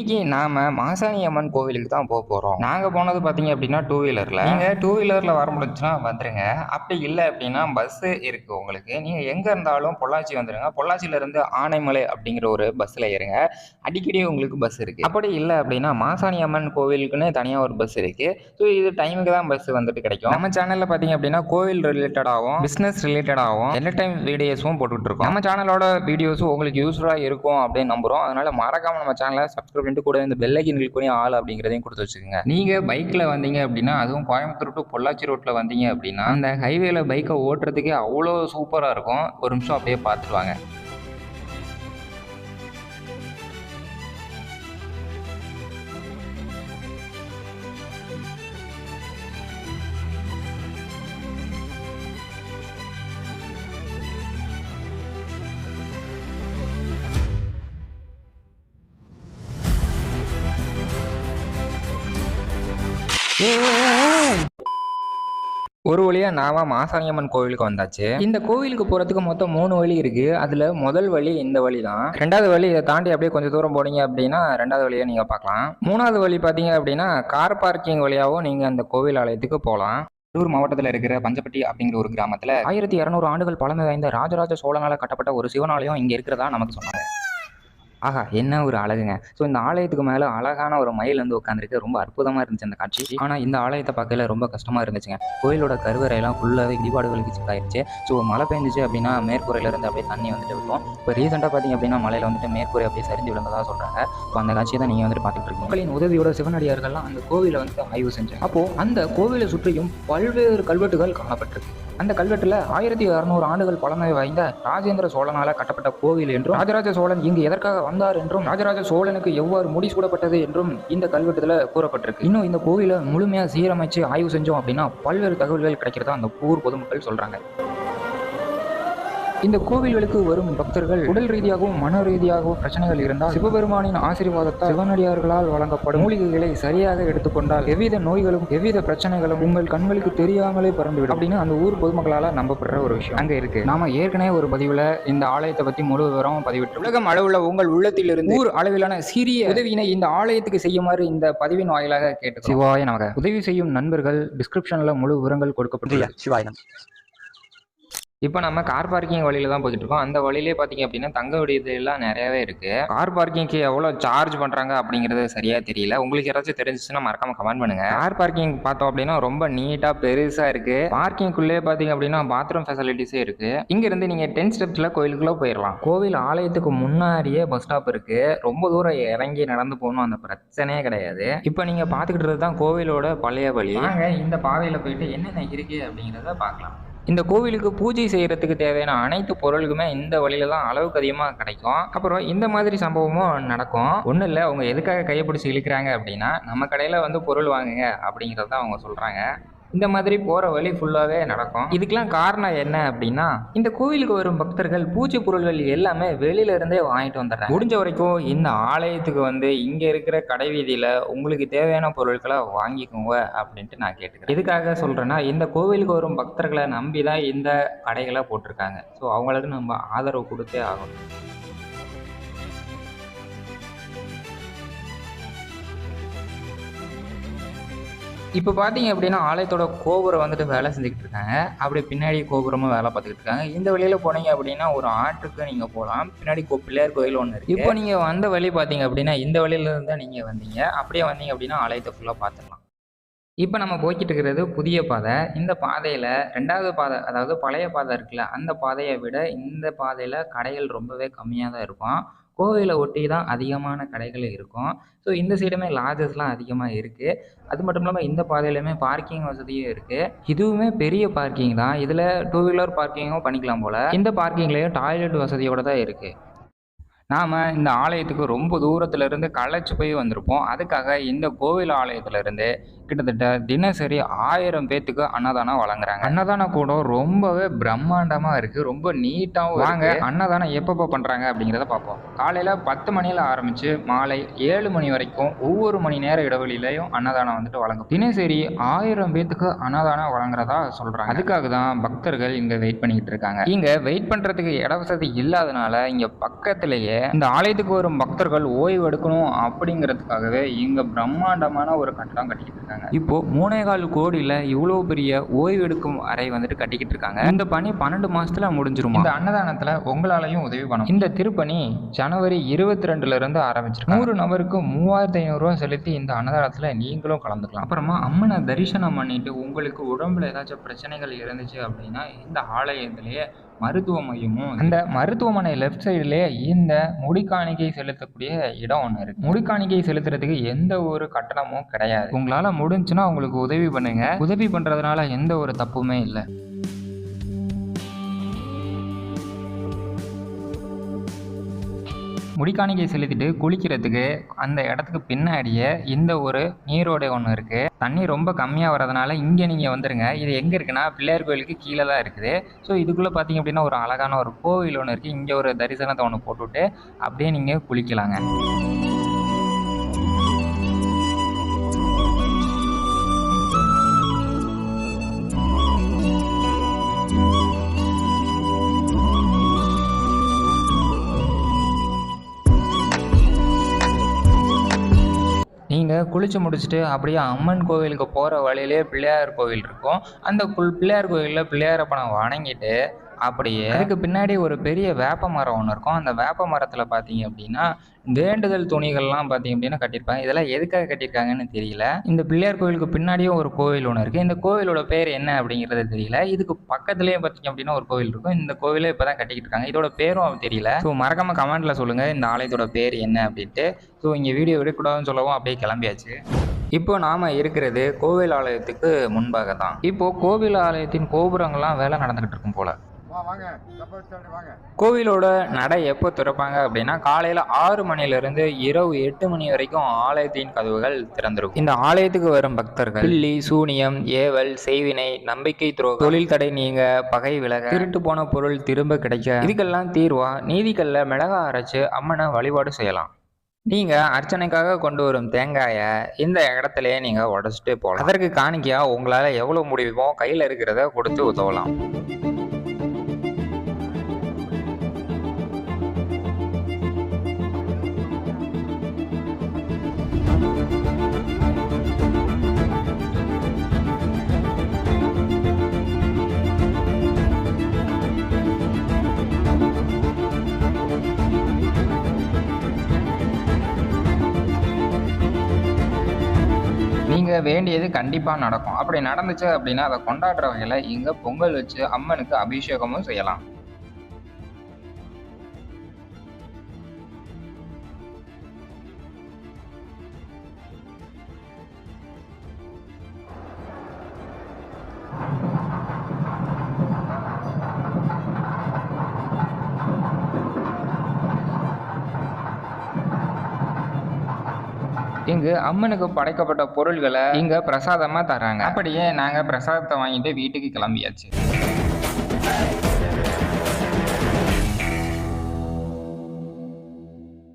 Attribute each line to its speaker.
Speaker 1: இன்னைக்கு நாம மாசாணி அம்மன் கோவிலுக்கு தான் போக போறோம். நாங்க போனது பாத்தீங்க அப்படின்னா டூ வீலர்ல நீங்க டூ வீலர்ல வர முடிஞ்சுன்னா வந்துருங்க. அப்படி இல்லை அப்படின்னா பஸ் இருக்கு உங்களுக்கு. நீங்க எங்க இருந்தாலும் பொள்ளாச்சி வந்துருங்க. பொள்ளாச்சியில இருந்து ஆனைமலை அப்படிங்கிற ஒரு பஸ்ல ஏறுங்க. அடிக்கடி உங்களுக்கு பஸ் இருக்கு. அப்படி இல்லை அப்படின்னா மாசாணி அம்மன் கோவிலுக்குன்னு தனியா ஒரு பஸ் இருக்கு. ஸோ இது டைமுக்கு தான் பஸ் வந்துட்டு கிடைக்கும். நம்ம சேனல்ல பாத்தீங்க அப்படின்னா கோவில் ரிலேட்டடாகவும் பிசினஸ் ரிலேட்டடாகவும் எல்லா டைம் வீடியோஸும் போட்டுட்டு இருக்கோம். நம்ம சேனலோட வீடியோஸும் உங்களுக்கு யூஸ்ஃபுல்லா இருக்கும் அப்படின்னு நம்புறோம். அதனால மறக்காம நம்ம சேனலை சப்ஸ்கிரைப் ஃப்ரெண்டு கூட இந்த பெல்லைக்கின் கிளிக் ஆள் அப்படிங்கிறதையும் கொடுத்து வச்சுக்கோங்க. நீங்க பைக்ல வந்தீங்க அப்படின்னா அதுவும் கோயம்புத்தூர் டு பொள்ளாச்சி ரோட்ல வந்தீங்க அப்படின்னா அந்த ஹைவேல பைக்கை ஓட்டுறதுக்கே அவ்வளோ சூப்பராக இருக்கும். ஒரு நிமிஷம் அப்படியே பார்த்துட்டு வாங்க. ஒரு வழியா நாம மாசாணியம்மன் கோவிலுக்கு வந்தாச்சு. இந்த கோவிலுக்கு போறதுக்கு மொத்தம் மூணு வழி இருக்கு. அதுல முதல் வழி இந்த வழி தான் ரெண்டாவது வழி இதை தாண்டி அப்படியே கொஞ்சம் தூரம் போனீங்க அப்படின்னா ரெண்டாவது வழியை நீங்க பார்க்கலாம். மூணாவது வழி பாத்தீங்க அப்படின்னா கார் பார்க்கிங் வழியாவும் நீங்க அந்த கோவில் ஆலயத்துக்கு போகலாம் கரூர் மாவட்டத்தில் இருக்கிற பஞ்சப்பட்டி அப்படிங்கிற ஒரு கிராமத்தில் ஆயிரத்தி இரநூறு ஆண்டுகள் பழமை வாய்ந்த ராஜராஜ சோழனால் கட்டப்பட்ட ஒரு சிவனாலயம் இங்கே இருக்கிறதா நமக்கு சொன்னாங்க. ஆஹா என்ன ஒரு அழகுங்க. ஸோ இந்த ஆலயத்துக்கு மேலே அழகான ஒரு மயில் வந்து உட்காந்துருக்கு ரொம்ப அற்புதமாக இருந்துச்சு அந்த காட்சி. ஆனால் இந்த ஆலயத்தை பார்க்கல ரொம்ப கஷ்டமாக இருந்துச்சுங்க. கோயிலோட கருவறையெல்லாம் ஃபுல்லாகவே இடிபாடுகளுக்கு சிக்காயிருச்சு ஸோ மழை பெஞ்சிச்சு அப்படின்னா மேற்கூரையிலேருந்து அப்படியே தண்ணி வந்துட்டு விழும் இப்போ ரீசெண்டாக பார்த்தீங்க அப்படின்னா மலையில் வந்துட்டு மேற்கூரை அப்படியே சரிஞ்சு விழுந்ததாக சொல்கிறாங்க ஸோ அந்த காட்சியை தான் நீங்கள் வந்துட்டு பார்த்துட்டு இருக்கீங்க. மக்களின் உதவியோட சிவனடியார்கள்லாம் அந்த கோவிலை வந்து ஆய்வு செஞ்சாங்க. அப்போது அந்த கோவிலை சுற்றியும் பல்வேறு கல்வெட்டுகள் காணப்பட்டிருக்கு. அந்த கல்வெட்டில் ஆயிரத்தி அறுநூறு ஆண்டுகள் பழமை வாய்ந்த ராஜேந்திர சோழனால கட்டப்பட்ட கோவில் என்றும் ராஜராஜ சோழன் இங்கு எதற்காக வந்தார் என்றும் ராஜராஜ சோழனுக்கு எவ்வாறு முடிசூடப்பட்டது என்றும் இந்த கல்வெட்டுல கூறப்பட்டிருக்கு. இன்னும் இந்த கோவிலை முழுமையா சீரமைச்சு ஆய்வு செஞ்சோம் அப்படின்னா பல்வேறு தகவல்கள் கிடைக்கிறதா அந்த ஊர் பொதுமக்கள் சொல்றாங்க. இந்த கோவில்களுக்கு வரும் பக்தர்கள் உடல் ரீதியாகவும் மன ரீதியாகவும் பிரச்சனைகள் இருந்தால் சிவபெருமானின் ஆசீர்வாதத்தால் சிவனடியார்களால் வழங்கப்படும் மூலிகைகளை சரியாக எடுத்துக்கொண்டால் எவ்வித நோய்களும் எவ்வித பிரச்சனைகளும் உங்கள் கண்களுக்கு தெரியாமலே பறந்துவிடும் அப்படின்னு அந்த ஊர் பொதுமக்களால நம்பப்படுற ஒரு விஷயம். அங்க இருக்கு. நாம ஏற்கனவே ஒரு பதிவுல இந்த ஆலயத்தை பத்தி முழு விவரம் பதிவிட்டு உலகம் அளவுல உங்கள் உள்ளத்திலிருந்து ஊர் அளவிலான சிறிய உதவியினை இந்த ஆலயத்துக்கு செய்யுமாறு இந்த பதிவின் வாயிலாக கேட்டு சிவாய நமக. உதவி செய்யும் நண்பர்கள் டிஸ்கிரிப்ஷன்ல முழு விவரங்கள் கொடுக்கப்பட்டுள்ளது.
Speaker 2: சிவாயினம்
Speaker 1: இப்போ நம்ம கார் பார்க்கிங் வழியில தான் போயிட்டு இருக்கோம் அந்த வழியிலே பார்த்தீங்க அப்படின்னா தங்க விடுதி எல்லாம் நிறையவே இருக்கு. கார் பார்க்கிங்க்கு எவ்வளோ சார்ஜ் பண்றாங்க அப்படிங்கிறது சரியா தெரியல. உங்களுக்கு யாராச்சும் தெரிஞ்சிச்சுன்னா மறக்காம கமெண்ட் பண்ணுங்க. கார் பார்க்கிங் பார்த்தோம் அப்படின்னா ரொம்ப நீட்டா பெருசா இருக்கு. பார்க்கிங்குள்ளே பார்த்தீங்க அப்படின்னா பாத்ரூம் ஃபெசிலிட்டிஸே இருக்கு. இங்க இருந்து நீங்க டென் ஸ்டெப்ஸ்ல கோயிலுக்குள்ள போயிடலாம் கோவில் ஆலயத்துக்கு முன்னாடியே பஸ் ஸ்டாப் இருக்கு. ரொம்ப தூரம் இறங்கி நடந்து போகணும். அந்த பிரச்சனையே கிடையாது. இப்போ நீங்க பார்த்துக்கிட்டு தான் கோவிலோட பழைய வழி. நாங்கள் இந்த பாதையில போயிட்டு என்னென்ன இருக்கு அப்படிங்கிறத பார்க்கலாம். இந்த கோவிலுக்கு பூஜை செய்கிறதுக்கு தேவையான அனைத்து பொருளுக்குமே இந்த வழியில தான் அளவுக்கு அதிகமாக கிடைக்கும். அப்புறம் இந்த மாதிரி சம்பவமும் நடக்கும். ஒன்றும் இல்லை அவங்க எதுக்காக கையை பிடிச்சி இழுக்கிறாங்க அப்படின்னா நம்ம கடையில் வந்து பொருள் வாங்குங்க அப்படிங்கிறத அவங்க சொல்கிறாங்க இந்த மாதிரி போகிற வழி ஃபுல்லாகவே நடக்கும். இதுக்கெல்லாம் காரணம் என்ன அப்படின்னா இந்த கோவிலுக்கு வரும் பக்தர்கள் பூஜை பொருள்கள் எல்லாமே வெளியில இருந்தே வாங்கிட்டு வந்துடுறாங்க. முடிஞ்ச வரைக்கும் இந்த ஆலயத்துக்கு வந்து இங்கே இருக்கிற கடை வீதியில் உங்களுக்கு தேவையான பொருட்களை வாங்கிக்கோங்க அப்படின்ட்டு நான் கேட்டுக்கிறேன். எதுக்காக சொல்கிறேன்னா இந்த கோவிலுக்கு வரும் பக்தர்களை நம்பி தான் இந்த கடைகளை போட்டிருக்காங்க. ஸோ அவங்களுக்கு நம்ம ஆதரவு கொடுத்தே ஆகணும். இப்போ பார்த்தீங்க அப்படின்னா ஆலயத்தோட கோபுரம் வந்துட்டு வேலை செஞ்சுக்கிட்டு இருக்காங்க. அப்படி பின்னாடி கோபுரமும் வேலை பார்த்துக்கிட்டு இருக்காங்க. இந்த வழியில் போனீங்க அப்படின்னா ஒரு ஆற்றுக்கு நீங்கள் போகலாம். பின்னாடி கோ- பிள்ளையார் கோயில் ஒன்று இருக்குது இப்போ நீங்கள் வந்த வழி பார்த்தீங்க அப்படின்னா இந்த வழியிலேருந்து தான் நீங்கள் வந்தீங்க. அப்படியே வந்தீங்க அப்படின்னா ஆலயத்தை ஃபுல்லாக பார்த்துக்கலாம். இப்போ நம்ம போய்கிட்டு இருக்கிறது புதிய பாதை. இந்த பாதையில் ரெண்டாவது பாதை அதாவது பழைய பாதை இருக்குல்ல அந்த பாதையை விட இந்த பாதையில் கடைகள் ரொம்பவே கம்மியாக தான் இருக்கும். கோவையில் ஒட்டி தான் அதிகமான கடைகள் இருக்கும். ஸோ இந்த சைடுமே லாஜஸ்லாம் அதிகமாக இருக்குது அது மட்டும் இல்லாமல் இந்த பாதையிலுமே பார்க்கிங் வசதியும் இருக்குது இதுவுமே பெரிய பார்க்கிங் தான். இதில் டூ வீலர் பார்க்கிங்கும் பண்ணிக்கலாம் போல். இந்த பார்க்கிங்லேயும் டாய்லெட் வசதியோடு தான் இருக்குது நாம் இந்த ஆலயத்துக்கு ரொம்ப தூரத்துல இருந்து களைச்சு போய் வந்திருப்போம். அதுக்காக இந்த கோவில் ஆலயத்துல இருந்து கிட்டத்தட்ட தினசரி ஆயிரம் பேத்துக்கு அன்னதானம் வழங்குறாங்க. அன்னதானம் கூட ரொம்பவே பிரம்மாண்டமா இருக்கு. ரொம்ப நீட்டாகவும் வாங்க அன்னதானம் எப்பப்போ பண்றாங்க அப்படிங்கிறத பார்ப்போம். காலையில பத்து மணியில ஆரம்பிச்சு மாலை ஏழு மணி வரைக்கும் ஒவ்வொரு மணி நேர இடைவெளியிலையும் அன்னதானம் வந்துட்டு வழங்கும். தினசரி ஆயிரம் பேத்துக்கு அன்னதானம் வழங்குறதா சொல்றாங்க. அதுக்காக தான் பக்தர்கள் இங்க வெயிட் பண்ணிக்கிட்டு இருக்காங்க. இங்க வெயிட் பண்றதுக்கு இட வசதி இல்லாதனால இங்க பக்கத்திலேயே இந்த ஆலயத்துக்கு வரும் பக்தர்கள் ஓய்வு எடுக்கணும் அப்படிங்கிறதுக்காகவே இங்க பிரம்மாண்டமான ஒரு கட்டடம் கட்டிக்கிட்டு இருக்காங்க. இப்போ மூணே கால் கோடியில இவ்வளவு பெரிய ஓய்வு எடுக்கும் அறை வந்துட்டு கட்டிக்கிட்டு இருக்காங்க. இந்த பணி பன்னெண்டு மாசத்துல முடிஞ்சிரும்? இந்த அன்னதானத்துல உங்களாலையும் உதவி பண்ணும் இந்த திருப்பணி ஜனவரி இருபத்தி ரெண்டுல இருந்து ஆரம்பிச்சிருக்கு நூறு நபருக்கு மூவாயிரத்தி ஐநூறு ரூபாய் செலுத்தி இந்த அன்னதானத்துல நீங்களும் கலந்துக்கலாம். அப்புறமா அம்மனை தரிசனம் பண்ணிட்டு உங்களுக்கு உடம்புல ஏதாச்சும் பிரச்சனைகள் இருந்துச்சு அப்படின்னா இந்த ஆலயத்திலேயே மருத்துவ மையமும் அந்த மருத்துவமனை லெஃப்ட் சைடுலேயே இந்த முடிக்காணிக்கை செலுத்தக்கூடிய இடம் ஒன்று இருக்கு. முடிக்காணிக்கை செலுத்துறதுக்கு எந்த ஒரு கட்டணமும் கிடையாது. உங்களால் முடிஞ்சுன்னா உங்களுக்கு உதவி பண்ணுங்க. உதவி பண்ணுறதுனால எந்த ஒரு தப்புமே இல்லை. முடிக்காணிக்கை செலுத்திட்டு குளிக்கிறதுக்கு அந்த இடத்துக்கு பின்னாடியே இந்த ஒரு நீரோடை ஒன்று இருக்குது தண்ணி ரொம்ப கம்மியாக வரதுனால இங்கே நீங்கள் வந்துருங்க. இது எங்கே இருக்குன்னா பிள்ளையார் கோயிலுக்கு கீழே தான் இருக்குது. ஸோ இதுக்குள்ளே பார்த்தீங்க அப்படின்னா ஒரு அழகான ஒரு கோவில் ஒன்று இருக்குது இங்கே ஒரு தரிசனத்தை ஒன்று போட்டுவிட்டு அப்படியே நீங்கள் குளிக்கலாங்க. குளித்து முடிச்சுட்டு அப்படியே அம்மன் கோவிலுக்கு போகிற வழியிலே பிள்ளையார் கோவில் இருக்கும். அந்த குள் பிள்ளையார் கோவிலில் பிள்ளையாரப்பனை வணங்கிட்டு அப்படியே அதுக்கு பின்னாடி ஒரு பெரிய வேப்ப மரம் ஒன்று இருக்கும். அந்த வேப்ப மரத்தில் பார்த்தீங்க அப்படின்னா வேண்டுதல் துணிகள்லாம் பார்த்தீங்க அப்படின்னா கட்டியிருப்பாங்க. இதெல்லாம் எதுக்காக கட்டியிருக்காங்கன்னு தெரியல. இந்த பிள்ளையார் கோவிலுக்கு பின்னாடியும் ஒரு கோவில் ஒன்று இருக்குது இந்த கோவிலோட பேர் என்ன அப்படிங்கிறது தெரியல. இதுக்கு பக்கத்துலேயே பார்த்தீங்க அப்படின்னா ஒரு கோவில் இருக்கும். இந்த கோவிலே இப்போ தான் கட்டிக்கிட்டு இருக்காங்க. இதோட பேரும் தெரியல. ஸோ மறக்காமல் கமெண்ட்டில் சொல்லுங்கள் இந்த ஆலயத்தோட பேர் என்ன அப்படின்ட்டு. ஸோ இங்கே வீடியோ எடுக்கக்கூடாதுன்னு சொல்லவும் அப்படியே கிளம்பியாச்சு. இப்போ நாம் இருக்கிறது கோவில் ஆலயத்துக்கு முன்பாக தான் இப்போ கோவில் ஆலயத்தின் கோபுரங்கள்லாம் வேலை நடந்துகிட்டு இருக்கும் போல. கோவிலோட நடை எப்போ திறப்பாங்க அப்படின்னா காலையில் ஆறு மணியிலிருந்து இரவு எட்டு மணி வரைக்கும் ஆலயத்தின் கதவுகள் திறந்திருக்கும். இந்த ஆலயத்துக்கு வரும் பக்தர்கள் பில்லி சூனியம் ஏவல் செய்வினை நம்பிக்கை துரோகம் தொழில் தடை நீங்க பகை விலக திருட்டு போன பொருள் திரும்ப கிடைக்க இதுக்கெல்லாம் தீர்வா? நீதிக்கல்ல மிளகா அரைச்சு அம்மனை வழிபாடு செய்யலாம். நீங்க அர்ச்சனைக்காக கொண்டு வரும் தேங்காயை இந்த இடத்துலயே நீங்க உடச்சிட்டு போகலாம். அதற்கு காணிக்கையா உங்களால எவ்வளவு முடியுமோ கையில இருக்கிறத கொடுத்து உதவலாம். வேண்டியது கண்டிப்பாக நடக்கும். அப்படி நடந்துச்சு அப்படின்னா அதை கொண்டாடுற வகையில் இங்கே பொங்கல் வச்சு அம்மனுக்கு அபிஷேகமும் செய்யலாம். இங்கு அம்மனுக்கு படைக்கப்பட்ட பொருள்களை இங்க பிரசாதமா தராங்க அப்படியே நாங்க பிரசாதத்தை வாங்கிட்டு வீட்டுக்கு கிளம்பியாச்சு.